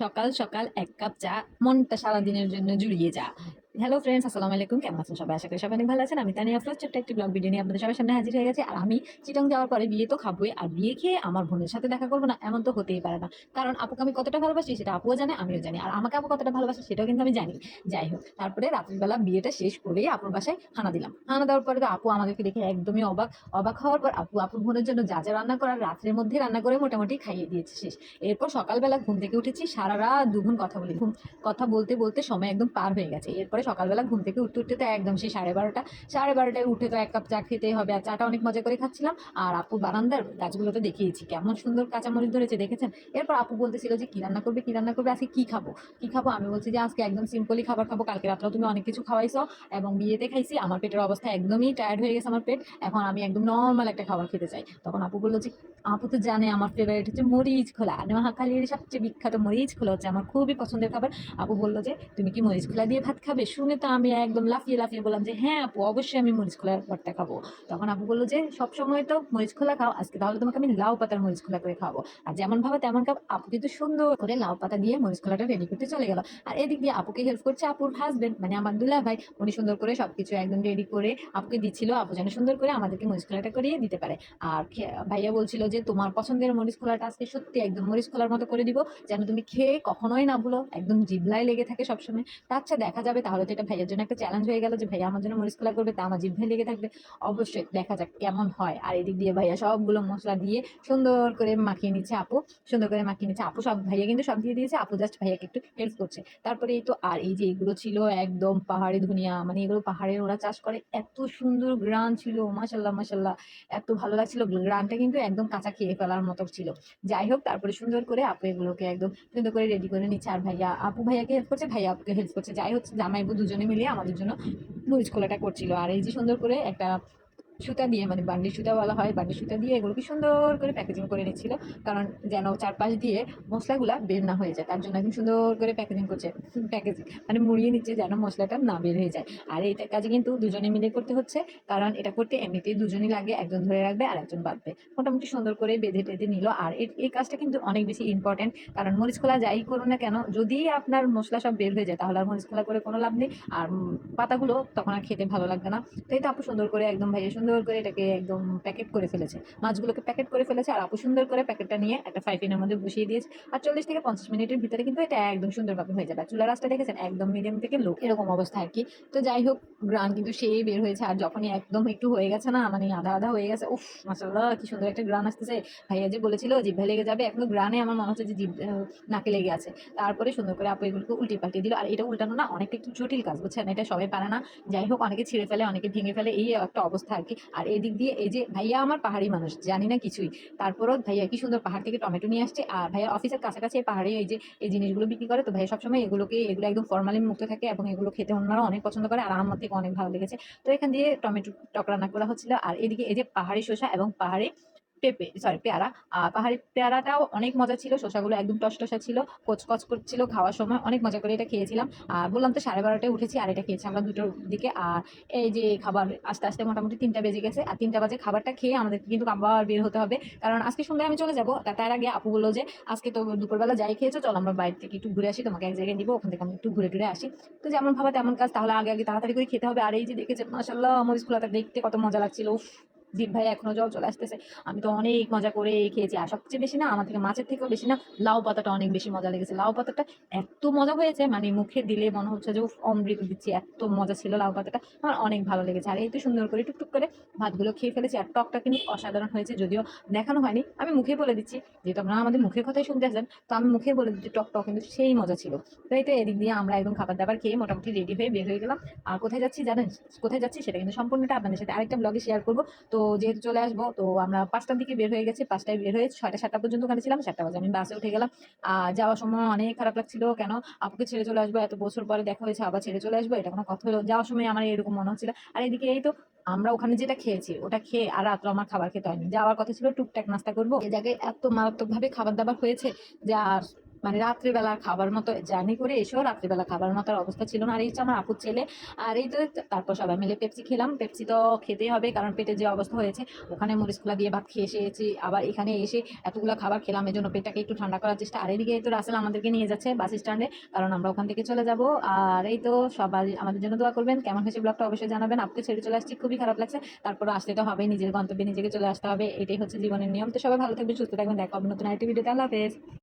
সকাল সকাল এক কাপ চা মনটা সারাদিনের জন্য জুড়িয়ে যা। হ্যালো ফ্রেন্ডস আসসালামু আলাইকুম। কেমন আছেন সবাই? আশা করি সবাই অনেক ভালো আছেন। আমি তানি আফরোজ, ছোট্ট একটি ব্লগ ভিডিও নিয়ে আপনাদের সবার সামনে হাজির হয়ে গেছে। আর আমি চিটং যাওয়ার পরে বিয়ে তো খাবোই, আর বিয়ে খেয়ে আমার বোনের সাথে দেখা করব না, এমন তো হতেই পারে না। কারণ আপুকে আমি কতটা ভালোবাসি সেটা আপুও জানে, আমিও জানি। আর আমাকে আপু কতটা ভালোবাসে সেটাও কিন্তু আমি জানি। যাই হোক, তারপরে রাত্রিবেলা বিয়েটা শেষ করেই আপুর বাসায় হানা দিলাম। হানা দেওয়ার পরে তো আপু আমাদেরকে দেখে একদমই অবাক। অবাক হওয়ার পর আপু, আপুর বোনের জন্য যা যা রান্না করার রাত্রের মধ্যে রান্না করে মোটামুটি খাইয়ে দিয়েছে শেষ। এরপর সকালবেলা ঘুম থেকে উঠেছি, সারা রাত দুগুণ কথা বলি। ঘুম কথা বলতে বলতে সময় একদম পার হয়ে গেছে। এরপরে সকালবেলা ঘুম থেকে উঠতে উঠতে তো একদম সেই সাড়ে বারোটা, সাড়ে বারোটায় উঠে তো এক কাপ চা খেতেই হবে। আর চাটা অনেক মজা করে খাচ্ছিলাম। আর আপু বারান্দার গাছগুলোতে দেখিয়েছি। কেমন সুন্দর কাঁচামরিচ ধরেছে, দেখেছেন? এরপর আপু বলতেছিল যে, কি রান্না করবে, কি রান্না করবে? আজকে কি খাব? কি খাব? আমি বলছি যে, আজকে একদম সিম্পলি খাবার খাব। কালকে রাত্রেও তুমি অনেক কিছু খাওয়াইছো এবং বিয়েতে খাইছি। আমার পেটের অবস্থা একদমই টায়ার্ড হয়ে গেছে আমার পেট। এখন আমি একদম নর্মাল একটা খাবার খেতে চাই। তখন আপু বলল যে, আপু তো জানে আমার ফেভারিট হচ্ছে মরিচ খোলা। আর মহাকালীর সবচেয়ে বিখ্যাত মরিচ খোলা হচ্ছে আমার খুবই পছন্দের খাবার। আপু বলল যে, তুমি কি মরিচ খোলা দিয়ে ভাত খাবে? শুনে তো আমি একদম লাফিয়ে লাফিয়ে বললাম যে হ্যাঁ আপু, অবশ্যই আমি মরিচ খোলার ভর্তা খাব। তখন আপু বলল যে সবসময় তো মরিচ খোলা খাও, আজকে তাহলে তোমাকে আমি লাউ পাতার মরিচ খোলা করে খাব আর যেমন ভাবে তেমন খাব আপু কিন্তু সুন্দর করে লাউ পাতা দিয়ে মরিচ খোলাটা রেডি করতে চলে গেল। আর এদিক দিয়ে আপুকে হেল্প করছে আপুর হাজবেন্ড মানে আমার দুলা ভাই, উনি সুন্দর করে সবকিছু একদম রেডি করে আপুকে দিচ্ছিল, আপু যেন সুন্দর করে আমাদেরকে মরিচ খোলাটা করিয়ে দিতে পারে। আর ভাইয়া বলছিল যে, তোমার পছন্দের মরিচ খোলাটা আজকে সত্যি একদম মরিচ খোলার মতো করে দিব, যেন তুমি খেয়ে কখনোই না ভুলো, একদম জিভলাই লেগে থাকে সবসময়। আচ্ছা দেখা যাবে তাহলে তো এটা ভাইয়ার জন্য একটা চ্যালেঞ্জ হয়ে গেল যে, ভাইয়া, আমার জন্য মরিচ খোলা করবে, তা আমার জিভে লেগে থাকবে। অবশ্যই দেখা যাক কেমন হয়। আর এদিক দিয়ে ভাইয়া সবগুলো মশলা দিয়ে সুন্দর করে মাখিয়ে নিচ্ছে আপু, সুন্দর করে মাখিয়ে নিচ্ছে আপু। সব ভাইয়া কিন্তু সব দিয়ে দিয়েছে, আপু জাস্ট ভাইয়াকে একটু হেল্প করছে। তারপরে এই তো, আর এই যে এগুলো ছিল একদম পাহাড়ি ধনিয়া মানে এগুলো পাহাড়ের ওরা চাষ করে, এত সুন্দর গ্রান ছিল মাসাল্লাহ মাসাল্লাহ এত ভালো লাগছিল, গ্রানটা কিন্তু একদম কাঁচা খেয়ে ফেলার মতো ছিল। যাই হোক, তারপরে সুন্দর করে আপু এগুলোকে একদম সুন্দর করে রেডি করে নিচ্ছে। আর ভাইয়া, আপু ভাইয়াকে হেল্প করছে, ভাইয়া আপুকে হেল্প করছে। যাই হচ্ছে জামাইবু দুজনে মিলে আমাদের জন্য মরিচ খোলাটা করছিল। আর এই যে সুন্দর করে একটা সুতা দিয়ে মানে বান্ডি সুতা বলা হয় বান্ডি সুতা দিয়ে এগুলোকে সুন্দর করে প্যাকেজিং করে নিচ্ছিল কারণ যেন চারপাশ দিয়ে মশলাগুলা বের না হয়ে যায়, তার জন্য একদম সুন্দর করে প্যাকেজিং করছে প্যাকেজিং মানে মুড়িয়ে নিচ্ছে যেন মশলাটা না বের হয়ে যায়। আর এইটা কাজে কিন্তু দুজনে মিলে করতে হচ্ছে, কারণ এটা করতে এমনিতেই দুজনই লাগে, একজন ধরে রাখবে আর একজন বাঁধবে। মোটামুটি সুন্দর করে বেঁধে টেঁধে নিল, আর এই কাজটা কিন্তু অনেক বেশি ইম্পর্টেন্ট কারণ মরিচ খোলা যাই করুন না কেন, যদি আপনার মশলা সব বের হয়ে যায়, তাহলে আর মরিচ খোলা করে কোনো লাভ নেই, আর পাতাগুলো তখন আর খেতে ভালো লাগবে না। তো এই তো আপু সুন্দর করে, একদম ভাইয়া সুন্দর করে এটাকে একদম প্যাকেট করে ফেলেছে। মাছগুলোকে প্যাকেট করে ফেলেছে আর আপু সুন্দর করে প্যাকেটটা নিয়ে একটা ফাইফিনের মধ্যে বসিয়ে দিয়েছে। আর চল্লিশ থেকে পঞ্চাশ মিনিটের ভিতরে কিন্তু এটা একদম সুন্দরভাবে হয়ে যাবে। চুলা রাস্তা দেখেছেন? একদম মিডিয়াম থেকে লো এরকম অবস্থা আর কি। তো যাই হোক গ্রান কিন্তু সেই বের হয়েছে। আর যখনই একদম একটু হয়ে গেছে না মানে আধা আধা হয়ে গেছে, উফ মাসাল্লাহ কি সুন্দর একটা গ্রান আসতেছে। ভাইয়া যে বলেছিল জিভে লেগে যাবে, এখনও গ্রানে আমার মনে হচ্ছে যে জিভ নাকে লেগে আছে। তারপরে সুন্দর করে আপু এগুলোকে উল্টে পাল্টে দিল। আর এটা উল্টানো না, অনেকটা একটু জটিল কাজ, বুঝছেন? এটা সবাই পারে না। যাই হোক, অনেকে ছিঁড়ে ফেলে, অনেকে ভেঙে ফেলে, এই একটা অবস্থা আর কি। আর এদিক দিয়ে এই যে ভাইয়া আমার পাহাড়ি মানুষ, জানি না কিছুই। তারপরও ভাইয়া কি সুন্দর পাহাড় থেকে টমেটো নিয়ে আসছে। আর ভাইয়া অফিসের কাছাকাছি এই পাহাড়ে এই যে, এই জিনিসগুলো বিক্রি করে। তো ভাইয়া সবসময় এগুলোকে, এগুলো একদম ফর্মালিন মুক্ত থাকে এবং এগুলো খেতে অন্যরা অনেক পছন্দ করে আর আমার থেকে অনেক ভালো লেগেছে। তো এখান দিয়ে টমেটো টক রান্না করা হচ্ছিল। আর এদিকে এই যে পাহাড়ি শসা এবং পাহাড়ি পেঁপে সরি পেয়ারা। পাহাড়ি পেয়ারাটাও অনেক মজা ছিল, শসাগুলো একদম টসটসা ছিল, কচকচ করছিল খাওয়ার সময়, অনেক মজা করে এটা খেয়েছিলাম। আর বললাম তো সাড়ে বারোটায় উঠেছি আর এটা খেয়েছি আমরা দুটোর দিকে। আর এই যে খাবার আস্তে আস্তে মোটামুটি তিনটা বেজে গেছে, আর তিনটা বাজে খাবারটা খেয়ে আমাদের কিন্তু আবার বের হতে হবে। কারণ আজকে সন্ধ্যায় আমি চলে যাব তার আগে আপু বলল যে, আজকে তো দুপুরবেলা যাই খেয়েছো, চল আমরা বাইরে থেকে একটু ঘুরে আসি, তোমাকে এক জায়গায় নিবো, ওখান থেকে আমি একটু ঘুরে টুরে আসি। তো যেমন ভাবা তেমন কাজ, তাহলে আগে আগে তাড়াতাড়ি করে খেতে হবে। আর এই যে দেখেছে মাসাল্লাহ মরিচ খোলাটা দেখতে কত মজা লাগছিল জিৎ ভাই এখনও জল চলে আসতেছে। আমি তো অনেক মজা করে খেয়েছি। আর সবচেয়ে বেশি না, আমার থেকে মাছের থেকেও বেশি না, লাউ পাতাটা অনেক বেশি মজা লেগেছে। লাউ পাতাটা এত মজা হয়েছে মানে মুখে দিলে মনে হচ্ছে যে অমৃত দিচ্ছি। এত মজা ছিল লাউ পাতাটা। আমার অনেক ভালো লেগেছে। আর এই তো সুন্দর করে টুকটুক করে ভাতগুলো খেয়ে ফেলেছি। আর টকটা কিন্তু অসাধারণ হয়েছে, যদিও দেখানো হয়নি। আমি মুখে বলে দিচ্ছি, যেহেতু আপনারা আমাদের মুখের কথাই শুনতে আসেন, তো আমি মুখে বলে দিচ্ছি টক টক কিন্তু সেই মজা ছিল। তো এই তো এদিক দিয়ে আমরা একদম খাবার দাবার খেয়ে মোটামুটি রেডি হয়ে বের হয়ে গেলাম। আর কোথায় যাচ্ছি জানেন? কোথায় যাচ্ছি সেটা কিন্তু সম্পূর্ণটা আপনাদের সাথে আরেকটা ব্লগে শেয়ার করব। তো যেহেতু চলে আসব, তো আমরা পাঁচটার দিকে বের হয়ে গেছি, পাঁচটায় বের হয়ে ছয়টা, সাতটা পর্যন্ত ওখানে ছিলাম, সাতটা বাজে আমি বাসে উঠে গেলাম। আর যাওয়ার সময় অনেক খারাপ লাগছিল, কেন? আপুকে ছেড়ে চলে আসব, এত বছর পরে দেখা হয়েছে, আবার ছেড়ে চলে আসব, এটা কোনো কথা হলো? যাওয়ার সময় আমার এরকম মনে হচ্ছিল। আর এদিকে এই তো, আমরা ওখানে যেটা খেয়েছি, ওটা খেয়ে আর রাত্রে আমার খাবার খেতে হয়নি। যাওয়ার কথা ছিল, টুকটাক নাস্তা করব। এই জায়গায় এত মারাত্মকভাবে খাবার দাবার হয়েছে যে আর মানে রাত্রিবেলা খাবার মতো, জার্নি করে এসেও রাত্রিবেলা খাবার মতো অবস্থা ছিল না। আর এই হচ্ছে আমার আপুর ছেলে, আর এই তো তারপর সবাই মিলে পেপসি খেলাম। পেপসি তো খেতেই হবে, কারণ পেটে যে অবস্থা হয়েছে, ওখানে মরিচগুলা দিয়ে ভাত খেয়ে এসেছি। আবার এখানে এসে এতগুলো খাবার খেলাম এই জন্য পেটটাকে একটু ঠান্ডা করার চেষ্টা। আর এদিকে তো রাসেল আমাদেরকে নিয়ে যাচ্ছে বাস স্ট্যান্ডে, কারণ আমরা ওখান থেকে চলে যাব। আর এই তো সবাই আমাদের জন্য দোয়া করবেন। কেমন হয়েছে ব্লগটা অবশ্যই জানাবেন। আপুকে ছেড়ে চলে আসছি, খুবই খারাপ লাগছে। তারপর আসতে তো হবে নিজের গন্তব্যে নিজেকে চলে আসতে হবে, এটাই হচ্ছে জীবনের নিয়ম। তো সবাই ভালো থাকবেন, সুস্থ থাকবেন, দেখা হবে নতুন আরেকটি ভিডিওতে। আল্লাহ হাফেজ।